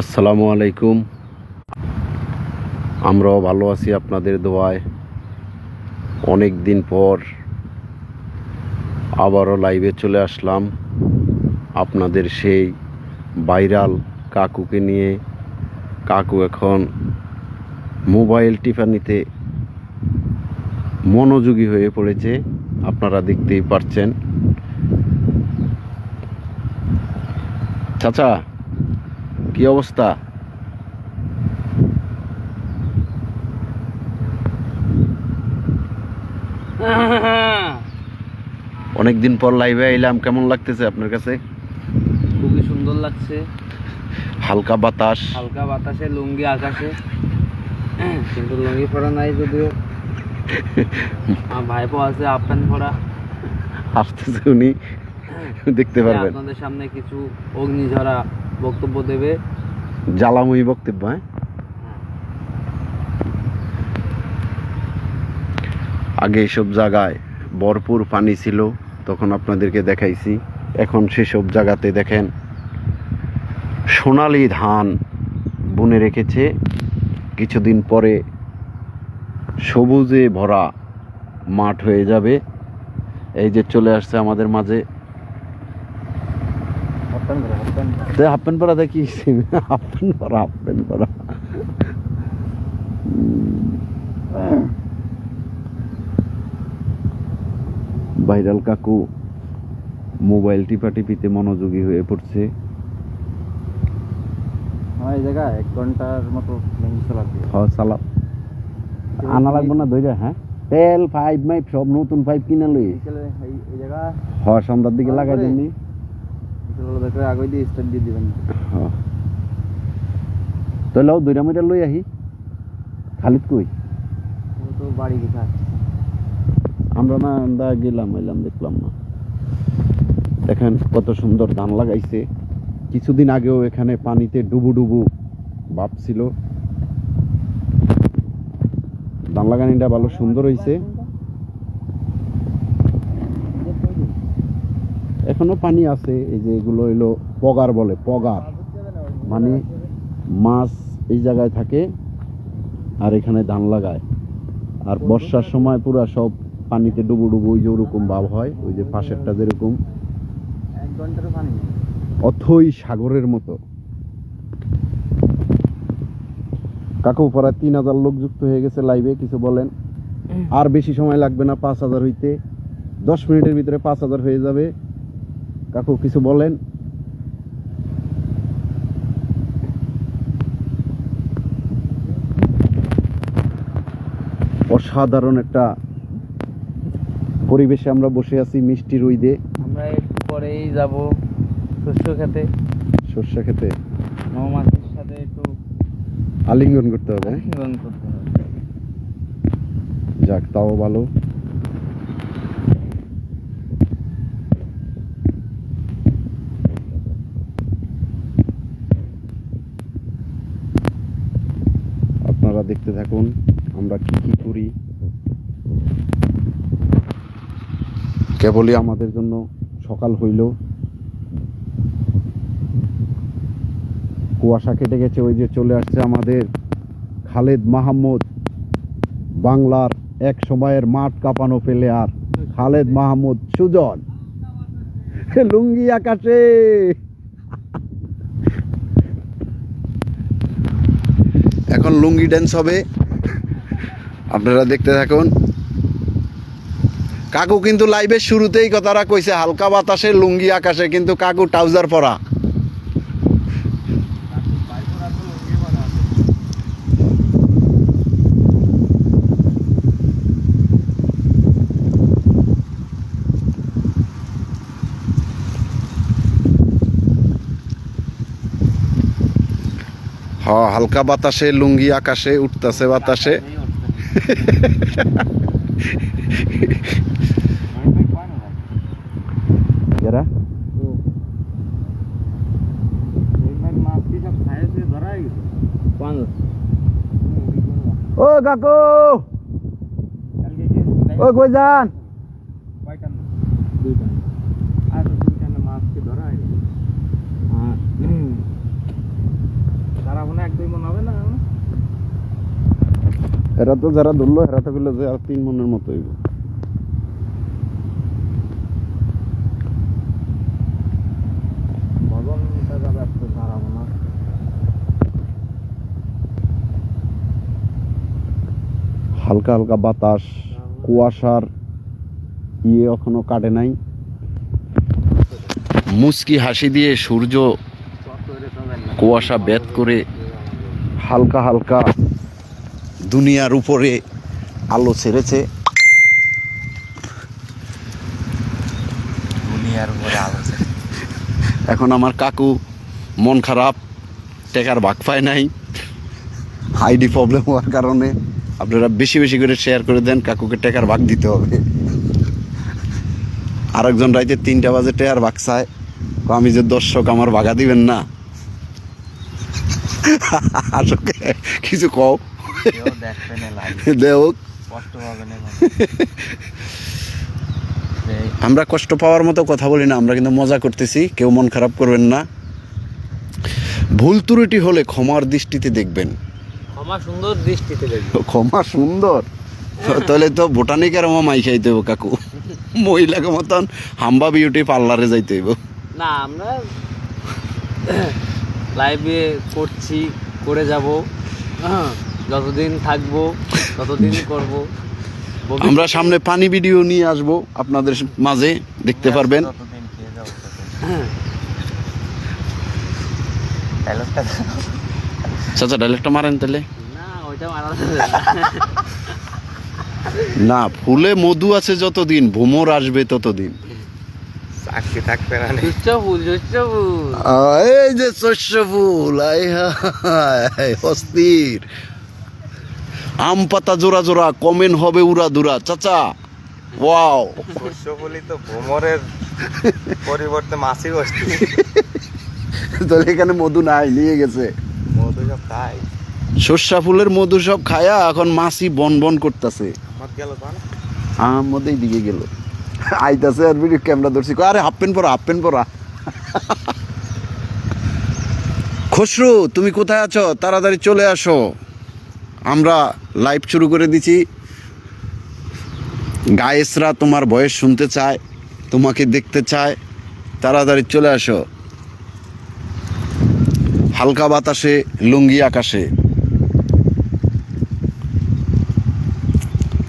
আসসালামু আলাইকুম। আমরাও ভালো আছি আপনাদের দোয়ায়। অনেক দিন পর আবারও লাইভে চলে আসলাম। আপনাদের সেই ভাইরাল কাকুকে নিয়ে। কাকু এখন মোবাইল টিফানিতে মনোযোগী হয়ে পড়েছে, আপনারা দেখতেই পারছেন। চাচা কি অবস্থা? অনেকদিন পর লাইভে এলাম কেমন লাগতেছে আপনার কাছে? খুবই সুন্দর লাগছে। হালকা বাতাস। হালকা বাতাসে লুঙ্গি আকাশে। কিন্তু লুঙ্গি পরা নাই যদিও। ভাইপো আছে প্যান্ট পরা। আসতেছে উনি। দেখতে পারবেন। আপনাদের সামনে কিছু অগ্নিঝরা বক্তব্য দেবে? জ্বালাময়ী বক্তব্য হ্যাঁ? আগে এইসব জায়গায় ভরপুর পানি ছিল, তখন আপনাদেরকে দেখাইছি। এখন সেসব জায়গাতে দেখেন, সোনালি ধান বুনে রেখেছে। কিছুদিন পরে সবুজে ভরা মাঠ হয়ে যাবে। এই যে চলে আসছে আমাদের মাঝে হাফ প্যান্ট পরা দেখি। হাফ প্যান্ট পরা হাফ প্যান্ট পরা। ভাইরাল কাকু মোবাইল টিপা টিপিতে মনোযোগী হয়ে পড়ছে। এই জায়গা এক ঘণ্টার মতো লুঙ্গি চালাতে হ আনা লাগবে না ধৈর্য হ্যাঁ? তেল পাইপ মাইপ সব নতুন পাইপ কিনে লই। এই এই জায়গা হ সন্ধ্যার দিকে লাগাই দেননি আগে দিয়ে স্টার্ট দিয়ে দিবেন। তো লাও লই আহি খালিদ কই তো বাড়ি গেছে আমরা না গেলাম এলাম দেখলাম না। দেখেন কত সুন্দর ধান লাগাইছে। কিছুদিন আগেও এখানে পানিতে ডুবু ডুবু ভাব ছিল ধান লাগানিটা ভালো সুন্দর হয়েছে এখনও পানি আছে এই যে এগুলো হইল পগার বলে পগার। মানে মাছ এই জায়গায় থাকে আর এখানে ধান লাগায়। আর বর্ষার সময় পুরা সব পানিতে ডুবু ডুবু ওই যে ওরকম ভাব হয় ওই যে পাশেরটা যেরকম। অথই সাগরের মতো। কাকু প্রায় তিন হাজার লোক যুক্ত হয়ে গেছে লাইভে কিছু বলেন? আর বেশি সময় লাগবে না পাঁচ হাজার হইতে। দশ মিনিটের ভিতরে পাঁচ হাজার হয়ে যাবে। কাকু কিছু বলেন? অসাধারণ একটা পরিবেশে আমরা বসে আছি মিষ্টি রইদে আমরা একটু পরেই যাব শস্য খেতে। শস্য খেতে। মৌমাছির সাথে একটু আলিঙ্গন করতে হবে। হ্যাঁ? করতে হবে। যাক তাও ভালো আপনারা দেখতে থাকুন, আমরা কি কি করি। কেবলই আমাদের জন্য সকাল হইল। কুয়াশা কেটে গেছে, ওই যে চলে আসছে আমাদের খালেদ মাহমুদ। বাংলার এক সময়ের মাঠ কাঁপানো পেলে আর। খালেদ মাহমুদ সুজন। লুঙ্গি আকাশে এখন লুঙ্গি ড্যান্স হবে। আপনারা দেখতে থাকুন। কাকু কিন্তু লাইভের শুরুতেই কথাটা কইছে, হালকা বাতাসে লুঙ্গি আকাশে, কিন্তু কাকু ট্রাউজার পরা হ হালকা বাতাসে লুঙ্গি আকাশে উঠতেছে বাতাসে। ও কাকু! ও কই যান? দুই মন হবে না এরা তো যারা ধরলো এরা তো বলল যে আর তিন মনের মতো হইব। হালকা হালকা বাতাস কুয়াশার ইয়ে এখনও কাটে নাই। মুচকি হাসি দিয়ে সূর্য কুয়াশা বেদ করে হালকা হালকা দুনিয়ার উপরে আলো ছেড়েছে। দুনিয়ার উপরে আলো এখন আমার কাকু মন খারাপ টেকার ভাগ পায় নাই আইডি প্রবলেম হওয়ার কারণে আপনারা বেশি বেশি করে শেয়ার করে দেন কাকুকে টেকার ভাগ দিতে হবে। আরেকজন রাইতে তিনটা বাজে টেকার ভাগ চায়। আমি যে দর্শক আমার ভাগা দিবেন না। আসলে কিছু কও। না আমরা কষ্ট পাওয়ার মতো কথা বলি না আমরা কিন্তু মজা করতেছি কেউ মন খারাপ করবেন না। ভুল ত্রুটি হলে ক্ষমার দৃষ্টিতে দেখবেন। আমার সুন্দর দৃষ্টিতে দেখবে ক্ষমা সুন্দর? তাহলে তো বোটানিকের আমার মাই খাইতে হইব কাকু। মহিলাকে মতন হাম্বা বিউটি পার্লারে যাইতে হইব। না আমরা লাইভে করছি করে যাব। যতদিন থাকব ততদিন করব। আমরা সামনে পানি ভিডিও নিয়ে আসব আপনাদের মাঝে দেখতে পারবেন। চাচা ডাইলেক্টটা মারেন তাহলে। না ওইটা মারা না। না ফুলে মধু আছে যতদিন ভ্রমর আসবে ততদিন। চাকরি থাকবে না ফুল ফুল এই যে শস্য ফুল আয় হায়, অস্থির। আম পাতা জোড়া জোড়া কমেন হবে উড়া দুরা চাচা ওয়াও। শস্য বলি তো ভ্রমরের পরিবর্তে মাছি বসতি তাহলে এখানে মধু নাই নিয়ে গেছে। মধু সব খাই। সর্ষা ফুলের মধু সব খায়া এখন মাছি বন বন করতেছে। আমার গেল তো আম মধ্যেই দিকে গেল। আইতাছে আর ভিডিও ক্যামেরা ধরছি। আরে হাফ প্যান্ট পরা হাফ প্যান্ট পরা। খসরু, তুমি কোথায় আছো? তাড়াতাড়ি চলে আসো। আমরা লাইভ শুরু করে দিছি। গায়েসরা তোমার বয়স শুনতে চায়, তোমাকে দেখতে চায়। তাড়াতাড়ি চলে আসো। হালকা বাতাসে, লুঙ্গি আকাশে।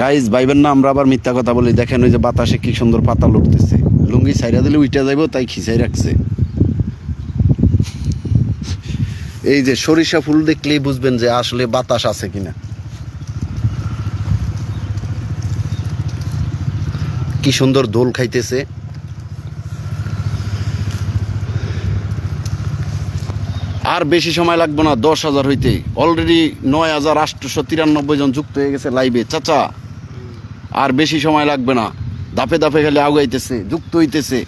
গাইজ ভাইবেন না, আমরা আবার মিথ্যা কথা বলি। দেখেন ওই যে বাতাসে কি সুন্দর পাতা লড়তেছে লুঙ্গি সাইরা দিলে উইটা যাইব, তাই খিচাই রাখছে। এই যে সরিষা ফুল দেখলেই বুঝবেন যে আসলে বাতাস আছে কিনা। কি সুন্দর দোল খাইতেছে। আর বেশি সময় লাগবে না, দশ হাজার হইতে অলরেডি নয় হাজার আটশোশো তিরানব্বই জন যুক্ত হয়ে গেছে লাইভে চাচা আর বেশি সময় লাগবে না। দাপে দাপে খালি আগাইতেছে যুক্ত হইতেছে।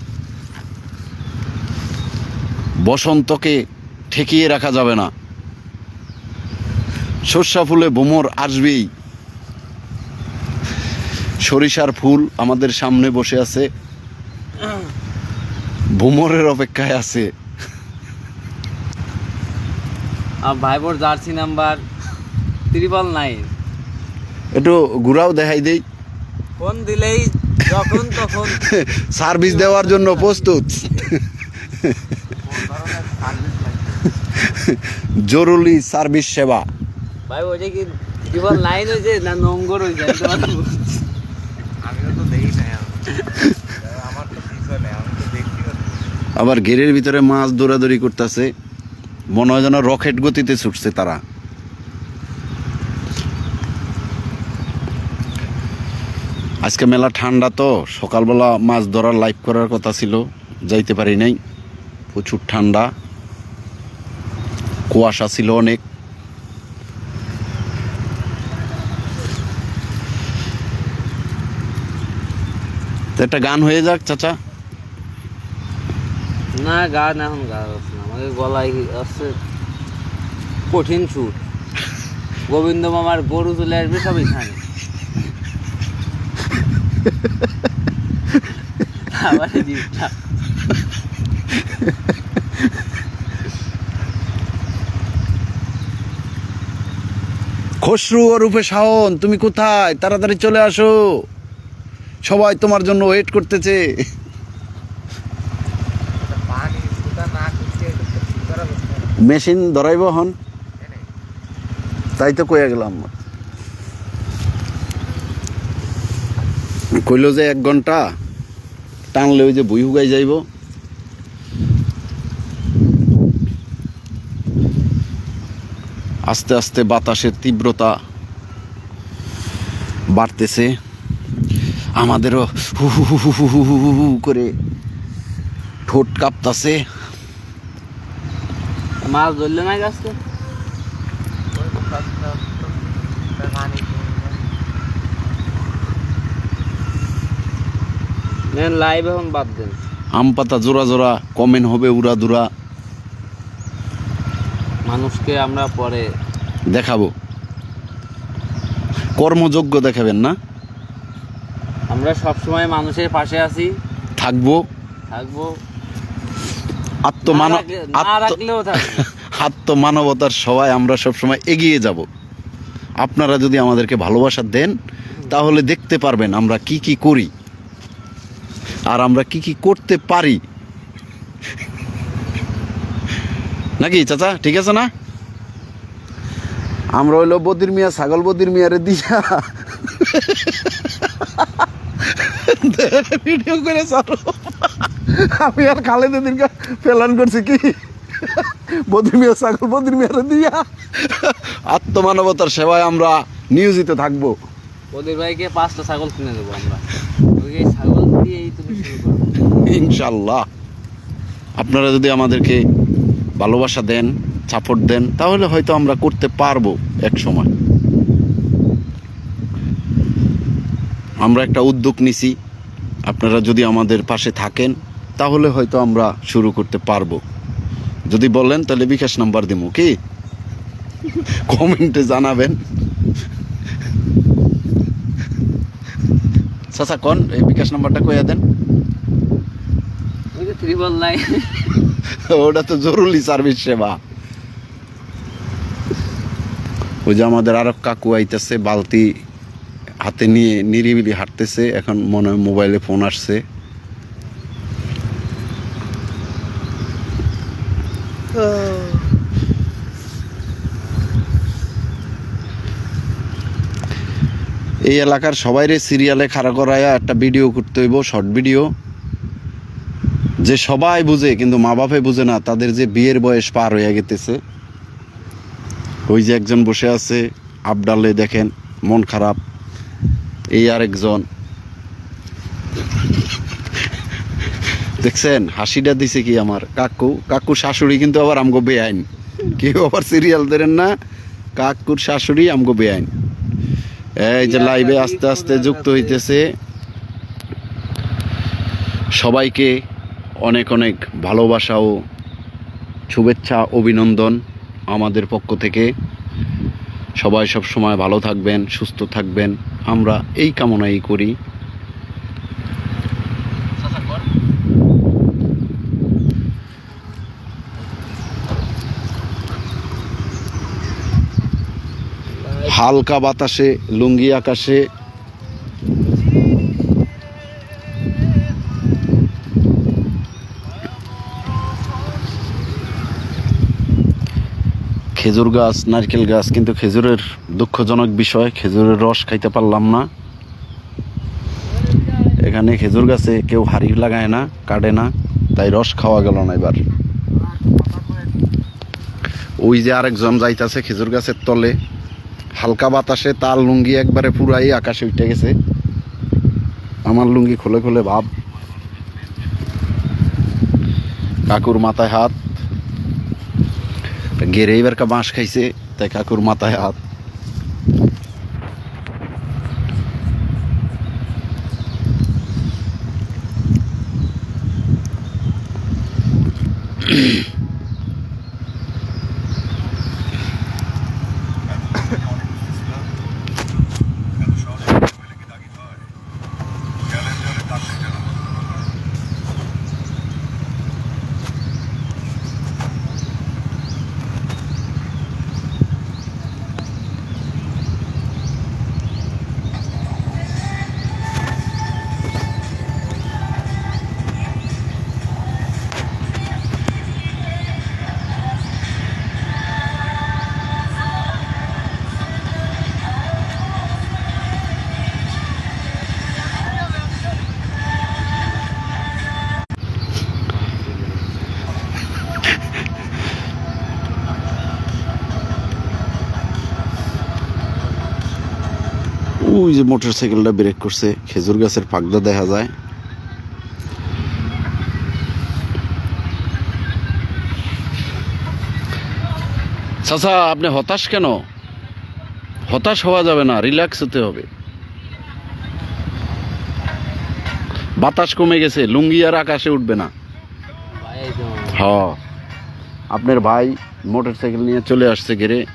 বসন্তকে ঠেকিয়ে রাখা যাবে না। সর্ষা ফুলে বোমর আসবেই। সরিষার ফুল আমাদের সামনে বসে আছে। ভোমরের অপেক্ষায় আছে। আর ভাইবোর জার্সি নাম্বার ত্রিপল নাইন। একটু ঘুরাও দেখাই দেই। ফোন দিলেই যখন তখন সার্ভিস দেওয়ার জন্য প্রস্তুত। জরুরি সার্ভিস সেবা। ভাই ওইটা কি ত্রিপল নাইন হয়েছে না নম্বর হয়েছে আমি তোমাকে বলছি। আমিও তো দেখি নাই আমার তো পিছনে আমি তো দেখছি আবার ঘেরের ভিতরে মাছ দৌড়াদৌড়ি করতেছে। মনে হয় যেন রকেট গতিতে ছুটছে তারা। আজকে মেলা ঠান্ডা তো সকালবেলা মাছ ধরার লাইভ করার কথা ছিল যাইতে পারি নাই। প্রচুর ঠান্ডা। কুয়াশা ছিল অনেক। একটা গান হয়ে যাক চাচা। না গান এখন গান না। আমাকে গলায় আছে কঠিন সুর। গোবিন্দ মামার গরু চলে আসবে সব এখানে। খসরু রূপে শাওন, তুমি কোথায়? তাড়াতাড়ি চলে আসো। সবাই তোমার জন্য ওয়েট করতেছে। মেশিন ধরাইব হন তাই তো কয়ে গেলাম। কইল যে এক ঘণ্টা, টানলে ওই যে বই হুগাই যাইব। আস্তে আস্তে বাতাসের তীব্রতা বাড়তেছে। আমাদেরও হু হু হু হু হু হু হু করে ঠোঁট কাঁপতাছে। মাছ ধরলে না গাছকে? নেন লাইভ এখন বাদ দেন। আম পাতা জোড়া জোড়া কমেন হবে উড়া দুরা। মানুষকে আমরা পরে দেখাবো। কর্মযোগ্য দেখাবেন না? আমরা সব সময় মানুষের পাশে আছি। থাকব। থাকব। আত্মমান না আত্ম রাখলেও আত্মমানবতার সবাই আমরা সবসময় এগিয়ে যাব। আপনারা যদি আমাদেরকে ভালোবাসা দেন তাহলে দেখতে পারবেন আমরা কি কি করি। আর আমরা কি কি করতে পারি? নাকি চাচা ঠিক আছে না? আমরা হইল বদির মিয়া ছাগল বদির মিয়ারে দিয়া। ভিডিও করে চালো আমি আর খালেদের দিনকে প্ল্যান করছি কি? বদির মিয়া ছাগল বদির মিয়ারে দিয়া। আত্মমানবতার সেবায় আমরা নিয়োজিত থাকব। ওদের ভাইকে পাঁচটা ছাগল কিনে দেবো আমরা। ছাগল ইনশাল্লাহ আপনারা যদি আমাদেরকে ভালোবাসা দেন সাপোর্ট দেন, তাহলে হয়তো আমরা করতে পারব এক সময়। আমরা একটা উদ্যোগ নিছি। আপনারা যদি আমাদের পাশে থাকেন, তাহলে হয়তো আমরা শুরু করতে পারব। যদি বলেন, তাহলে বিকাশ নাম্বার দিব কি? কমেন্টে জানাবেন। চাচা কন? এই বিকাশ নাম্বারটা কইয়া দেন। ওটা তো জরুরি সার্ভিস সেবা। ওই যে আমাদের আরও কাকু আইতেছে বালতি হাতে নিয়ে নিরিবিলি হাঁটতেছে এখন মনে হয় মোবাইলে ফোন আসছে। এই এলাকার সবাইরে সিরিয়ালে খাড়া করাইয়া একটা ভিডিও করতে হইব শর্ট ভিডিও যে সবাই বুঝে, কিন্তু মা বাপে বুঝে না, তাদের যে বিয়ের বয়স পার হয়ে গেতেছে। ওই যে একজন বসে আছে, আবডালে দেখেন, মন খারাপ। এই আরেকজন। দেখছেন, হাসিটা দিছে কি আমার? কাকু, কাকুর শাশুড়ি কিন্তু আবার আমগো বেআইন। কেউ আবার সিরিয়াল ধরেন না, কাকুর শাশুড়ি আমগো বেআইন। এই যে লাইভে আস্তে আস্তে যুক্ত হইতেছে। সবাইকে অনেক অনেক ভালোবাসা ও শুভেচ্ছা, অভিনন্দন আমাদের পক্ষ থেকে। সবাই সব সময় ভালো থাকবেন, সুস্থ থাকবেন। আমরা এই কামনাই করি। হালকা বাতাসে, লুঙ্গি আকাশে। খেজুর গাছ, নারকেল গাছ, কিন্তু খেজুরের দুঃখজনক বিষয়, খেজুরের রস খাইতে পারলাম না। এখানে খেজুর গাছে কেউ হাড়ি লাগায় না, কাটে না, তাই রস খাওয়া গেল না এবার। ওই যে আরেকজন যাইতাছে খেজুর গাছের তলে। হালকা বাতাসে তার লুঙ্গি একবারে পুরাই আকাশে উঠে গেছে। আমার লুঙ্গি খুলে খুলে ভাব। কাকুর মাথায় হাত। গেরে এবার কা বাঁশ খাইছে, তাই কাকুর মাথায় হাত। Mm-hmm. ওই যে মোটর সাইকেলটা ব্রেক করছে খেজুর গাছের পাগদা দেখা যায়। চাচা আপনি হতাশ কেন? হতাশ হওয়া যাবে না রিল্যাক্স হতে হবে। বাতাস কমে গেছে লুঙ্গি আর আকাশে উঠবে না। হ। আপনার ভাই মোটর সাইকেল নিয়ে চলে আসছে ঘেরে।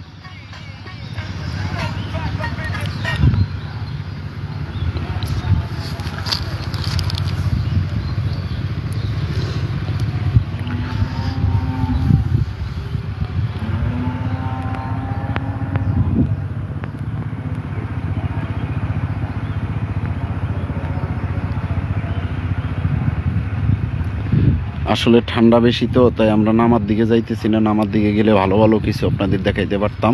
আসলে ঠান্ডা বেশি তো, তাই আমরা নামার দিকে যাইতেছি না। নামার দিকে গেলে ভালো ভালো কিছু আপনাদের দেখাইতে পারতাম।